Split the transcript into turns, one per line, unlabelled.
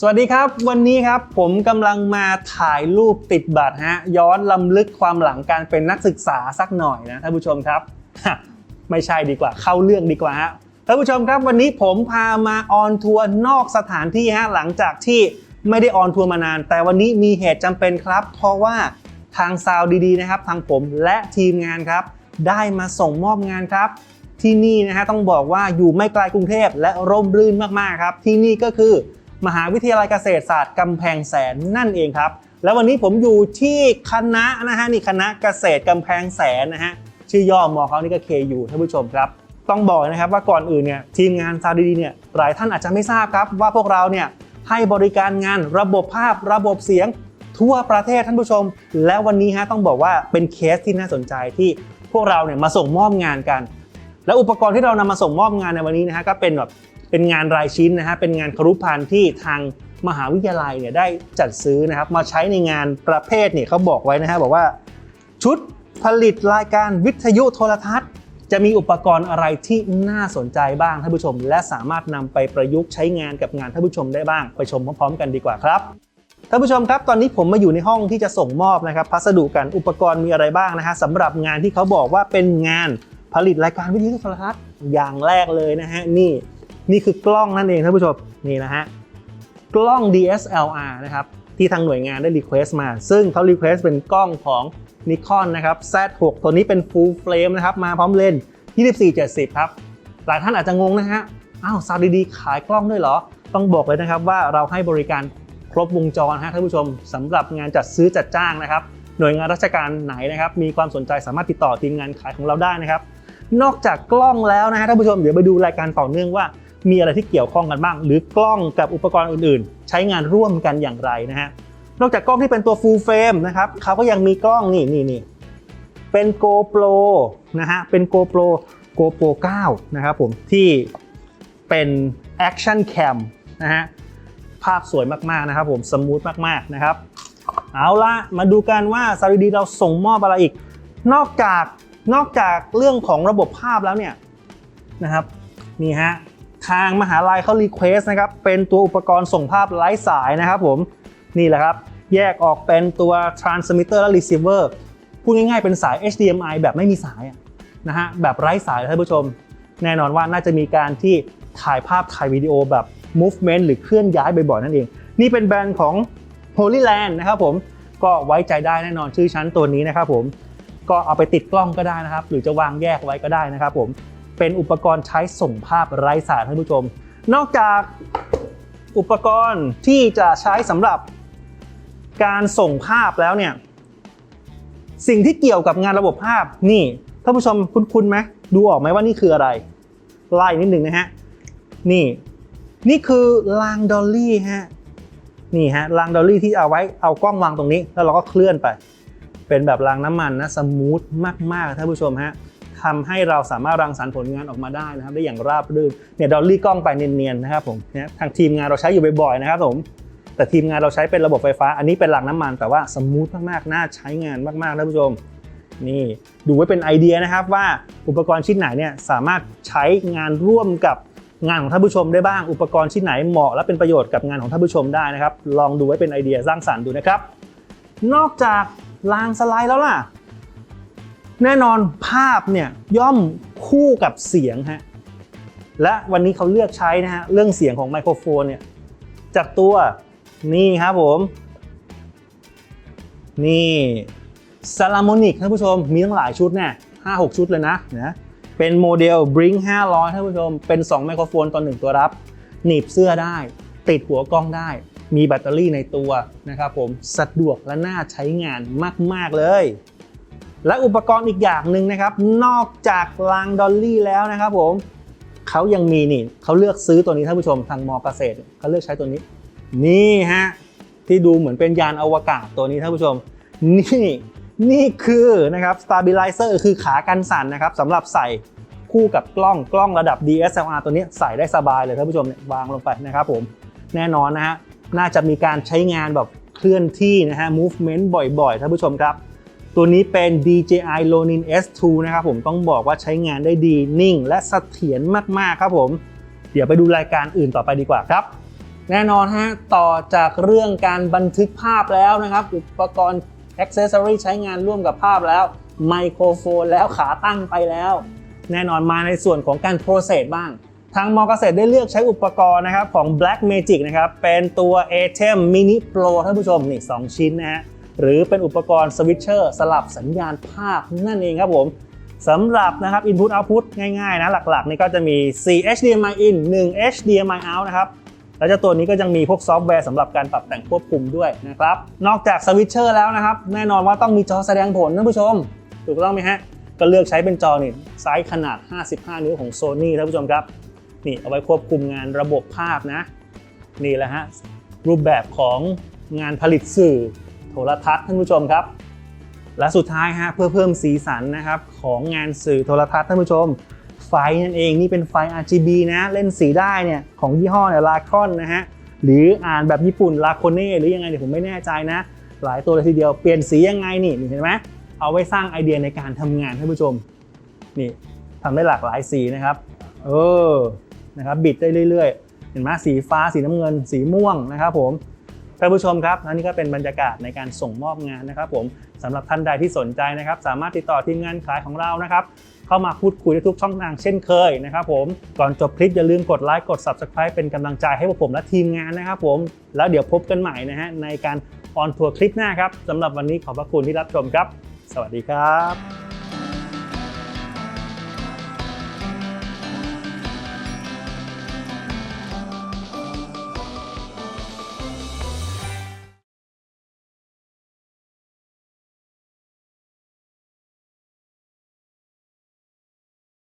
สวัสดีครับ วันนี้ครับผมกำลังมาถ่ายรูปติดบัตรฮะย้อนลำลึกความหลังการเป็นนักศึกษาสักหน่อยนะท่านผู้ชมครับ ไม่ใช่ดีกว่าเข้าเรื่องดีกว่าฮะท่านผู้ชมครับวันนี้ผมพามาออนทัวร์นอกสถานที่ฮะหลังจากที่ไม่ได้ออนทัวร์มานาน แต่วันนี้มีเหตุจำเป็นครับ เพราะว่าทางซาวดีๆนะครับ ทางผมและทีมงานครับ ได้มาส่งมอบงานครับ ที่นี่นะฮะต้องบอกว่าอยู่ไม่ไกลกรุงเทพและร่มรื่นมากๆครับ ที่นี่ก็คือ มหาวิทยาลัยเกษตรศาสตร์กำแพงแสนนั่นเองครับ แล้ววันนี้ผมอยู่ที่คณะนะฮะนี่คณะเกษตรกำแพงแสนนะฮะชื่อย่อมอเขานี่ก็ KU ท่านผู้ชมครับต้องบอกนะครับว่าก่อนอื่นเนี่ยทีมงานซาดีๆเนี่ยหลายท่านอาจจะไม่ทราบครับ ว่าพวกเราเนี่ยให้บริการงานระบบภาพระบบเสียงทั่วประเทศท่านผู้ชม และวันนี้ฮะต้องบอกว่าเป็นเคสที่น่าสนใจที่พวกเราเนี่ยมาส่งมอบงานกัน และอุปกรณ์ที่เรานำมาส่งมอบงานในวันนี้นะฮะก็เป็นแบบ เป็นงานรายชิ้นนะฮะเป็นงานครุพันธ์ที่ทางมหาวิทยาลัยเนี่ยได้จัดซื้อนะครับมาใช้ในงานประเภทเนี่ยเขาบอกไว้นะฮะบอกว่า ชุดผลิตรายการวิทยุโทรทัศน์ จะมีอุปกรณ์อะไรที่น่าสนใจบ้างท่านผู้ชม และสามารถนำไปประยุกต์ใช้งานกับงานท่านผู้ชมได้บ้างไปชมพร้อมๆ กันดีกว่าครับท่านผู้ชมครับตอนนี้ผมมาอยู่ในห้องที่จะส่งมอบนะครับพัสดุกันอุปกรณ์มีอะไรบ้างนะฮะสำหรับงานที่เขาบอกว่าเป็นงานผลิตรายการวิทยุโทรทัศน์อย่างแรกเลยนะฮะนี่ นี่คือกล้องนั่นเองท่านผู้ชมนี่นะฮะกล้อง DSLR นะครับที่ทางหน่วยงานได้รีเควสต์มา ซึ่งเขารีเควสต์เป็นกล้องของนิคอนนะครับ Z6 ตัวนี้เป็น full frame นะครับ มาพร้อมเลนส์24-70 ครับ หลายท่านอาจจะงงนะฮะ อ้าวซาวดีๆ ขายกล้องด้วยเหรอ ต้องบอกเลยนะครับว่าเราให้บริการครบวงจรฮะท่านผู้ชมสำหรับงานจัดซื้อจัดจ้างนะครับ หน่วยงานราชการไหนนะครับ มีความสนใจสามารถติดต่อทีมงานขายของเราได้นะครับ นอกจากกล้องแล้วนะฮะท่านผู้ชมเดี๋ยวไปดูรายการต่อเนื่องว่า มีอะไรที่เกี่ยวข้องกันบ้าง หรือกล้องกับอุปกรณ์อื่นๆ ใช้งานร่วมกันอย่างไรนะฮะนอกจากกล้องที่เป็นตัว full frame นะครับเขาก็ยังมีกล้องนี่นี่นี่เป็น GoPro นะฮะเป็น GoPro GoPro 9 นะครับผมที่เป็น Action Cam นะฮะภาพสวยมากๆนะครับผมสมูทมากๆนะครับ เอาละมาดูกันว่าซารีดีเราส่งมอบอะไรอีก นอกจากนอกจากเรื่องของระบบภาพแล้วเนี่ยนะครับนี่ฮะ ทางมหาลัยเขารีเควสนะครับเป็นตัวอุปกรณ์ส่งภาพไร้สายนะครับผมนี่แหละครับ แยกออกเป็นตัว transmitter และ receiver พูดง่ายๆเป็นสาย HDMI แบบไม่มีสายนะฮะแบบไร้สายเลยท่านผู้ชม แน่นอนว่าน่าจะมีการที่ถ่ายภาพถ่ายวิดีโอแบบ movement หรือเคลื่อนย้ายบ่อยๆนั่นเอง นี่เป็นแบรนด์ของ Holy Land นะครับผมก็ไว้ใจได้แน่นอนชื่อชั้นตัวนี้นะครับผมก็เอาไปติดกล้องก็ได้นะครับ หรือจะวางแยกไว้ก็ได้นะครับผม เป็นอุปกรณ์ใช้ส่งภาพไร้สายท่านผู้ชม นอกจากอุปกรณ์ที่จะใช้สำหรับการส่งภาพแล้วเนี่ย สิ่งที่เกี่ยวกับงานระบบภาพนี่ท่านผู้ชมคุ้นๆไหมดูออกไหมว่านี่คืออะไร ไล่นิดหนึ่งนะฮะ นี่ นี่คือรางดอลลี่ฮะนี่ฮะรางดอลลี่ที่เอาไว้เอากล้องวางตรงนี้ แล้วเราก็เคลื่อนไป เป็นแบบรางน้ำมันนะสมูทมากๆท่านผู้ชมฮะ ทำให้เราสามารถรังสรรค์ผลงานออกมาได้นะครับได้อย่างราบรื่นเนี่ยดอลลี่กล้องไปเนียนๆนะครับผมเนี่ยทางทีมงานเราใช้อยู่บ่อยๆนะครับผมแต่ทีมงานเราใช้เป็นระบบไฟฟ้า อันนี้เป็นหลังน้ำมัน แต่ว่าสมูทมากๆน่าใช้งานมากๆท่านผู้ชมนี่ดูไว้เป็นไอเดียนะครับว่าอุปกรณ์ชิ้นไหนเนี่ยสามารถใช้งานร่วมกับงานของท่านผู้ชมได้บ้างอุปกรณ์ชิ้นไหนเหมาะและเป็นประโยชน์กับงานของท่านผู้ชมได้นะครับ ลองดูไว้เป็นไอเดียสร้างสรรค์ดูนะครับ นอกจากรางสไลด์แล้วล่ะ แน่นอนภาพเนี่ยย่อมคู่กับเสียงฮะและวันนี้เขาเลือกใช้นะฮะเรื่องเสียงของไมโครโฟนเนี่ยจากตัวนี่ครับผม นี่ซาลามอนิกท่านผู้ชมมีตั้งหลายชุดแน่ห้าหกชุดเลยนะนะเป็นโมเดล Blink 500ท่านผู้ชม เป็น 2 ไมโครโฟนต่อ1ตัวรับ หนีบเสื้อได้ ติดหัวกล้องได้ มีแบตเตอรี่ในตัวนะครับผม สะดวกและน่าใช้งานมาก ๆ เลย และอุปกรณ์อีกอย่างหนึ่งนะครับ นอกจากรางดอลลี่แล้วนะครับผมเขายังมีนี่เขาเลือกซื้อตัวนี้ท่านผู้ชมทางมอเกษตรเขาเลือกใช้ตัวนี้ นี่ฮะที่ดูเหมือนเป็นยานอวกาศตัวนี้ท่านผู้ชม นี่นี่คือนะครับ stabilizer คือขากันสั่นนะครับสำหรับใส่คู่กับกล้องกล้องระดับ DSLR ตัวนี้ใส่ได้สบายเลยท่านผู้ชมเนี่ยวางลงไปนะครับผมแน่นอนนะฮะน่าจะมีการใช้งานแบบเคลื่อนที่นะฮะ movement บ่อยๆท่านผู้ชมครับ ตัวนี้เป็น DJI Ronin S2 นะครับผมต้องบอกว่าใช้งานได้ดีนิ่ง และเสถียรมากๆครับผม เดี๋ยวไปดูรายการอื่นต่อไปดีกว่าครับ แน่นอนฮะต่อจากเรื่องการบันทึกภาพแล้วนะครับ อุปกรณ์ Accessory ใช้งานร่วมกับภาพแล้ว ไมโครโฟนแล้วขาตั้งไปแล้ว แน่นอนมาในส่วนของการ process บ้างทางมอเกษตรได้เลือกใช้อุปกรณ์นะครับของ Black Magic นะครับเป็นตัว ATEM Mini Pro ท่านผู้ชมนี่2ชิ้นนะฮะ หรือเป็นอุปกรณ์สวิตเชอร์สลับสัญญาณภาพนั่นเองครับผมสำหรับนะครับ Input Output ง่ายๆนะหลักๆ นี่ก็จะมี 4 HDMI in 1 HDMI out นะครับแล้วเจ้าตัวนี้ก็ยังมีพวกซอฟต์แวร์สำหรับการปรับแต่งควบคุมด้วยนะครับ นอกจากสวิตเชอร์แล้วนะครับ แน่นอนว่าต้องมีจอแสดงผลท่านผู้ชม ถูกต้องไหมฮะ ก็เลือกใช้เป็นจอนี่ไซส์ขนาด 55 นิ้วของ Sony ท่านผู้ชมครับ นี่เอาไว้ควบคุมงานระบบภาพนะ นี่แหละฮะรูปแบบของงานผลิตสื่อ โทรทัศน์ท่านผู้ชมครับ และสุดท้ายฮะเพื่อเพิ่มสีสันนะครับของงานสื่อโทรทัศน์ท่านผู้ชม ไฟนั่นเองนี่เป็นไฟ RGB นะเล่นสีได้เนี่ยของยี่ห้อเนี่ยลาครอนนะฮะหรืออ่านแบบญี่ปุ่นลาโคเน่หรือยังไงเนี่ยผมไม่แน่ใจนะ หลายตัวเลยทีเดียวเปลี่ยนสียังไงนี่เห็นไหมเอาไว้สร้างไอเดียในการทำงานท่านผู้ชมนี่ทำได้หลากหลายสีนะครับเออนะครับบิดได้เรื่อย ๆ เห็นไหมสีฟ้าสีน้ำเงิน สีม่วงนะครับผม ท่านผู้ชมครับนี่ก็เป็นบรรยากาศในการส่งมอบงานนะครับผมสำหรับท่านใดที่สนใจนะครับ สามารถติดต่อทีมงานขายของเรานะครับเข้ามาพูดคุยได้ทุกช่องทางเช่นเคยนะครับผมก่อนจบคลิปอย่าลืมกดไลค์กด Subscribe เป็นกำลังใจให้พวกผมและทีมงานนะครับผมแล้วเดี๋ยวพบกันใหม่นะฮะในการออนทัวร์คลิปหน้าครับสำหรับวันนี้ขอบพระคุณที่รับชมครับ สวัสดีครับ